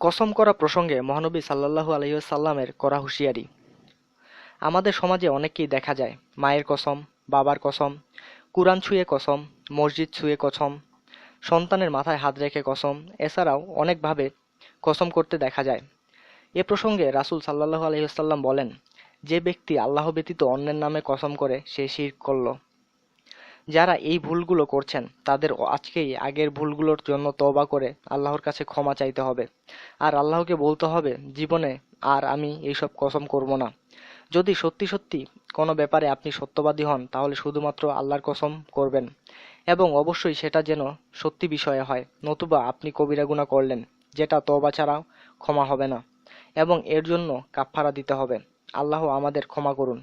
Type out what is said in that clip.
কসম করা প্রসঙ্গে মহানবী সাল্লাল্লাহু আলহিহাল্লামের করা হুঁশিয়ারি। আমাদের সমাজে অনেককেই দেখা যায়, মায়ের কসম, বাবার কসম, কুরআন ছুঁয়ে কসম, মসজিদ ছুঁয়ে কসম, সন্তানের মাথায় হাত রেখে কসম, এছাড়াও অনেকভাবে কসম করতে দেখা যায়। এ প্রসঙ্গে রাসূল সাল্লাল্লাহু আলহিহাল্লাম বলেন, যে ব্যক্তি আল্লাহ ব্যতীত অন্যের নামে কসম করে, সে শির করল। যারা এই ভুলগুলো করছেন, তাদের আজকেই আগের ভুলগুলোর জন্য তবা করে আল্লাহর কাছে ক্ষমা চাইতে হবে। আর আল্লাহকে বলতে হবে, জীবনে আর আমি এইসব কসম করব না। যদি সত্যি সত্যি কোনো ব্যাপারে আপনি সত্যবাদী হন, তাহলে শুধুমাত্র আল্লাহর কসম করবেন। এবং অবশ্যই সেটা যেন সত্যি বিষয়ে হয়, নতুবা আপনি কবিরা গুনাহ করলেন, যেটা তবা ছাড়াও ক্ষমা হবে না। এবং এর জন্য কাফফারা দিতে হবে। আল্লাহ আমাদের ক্ষমা করুন।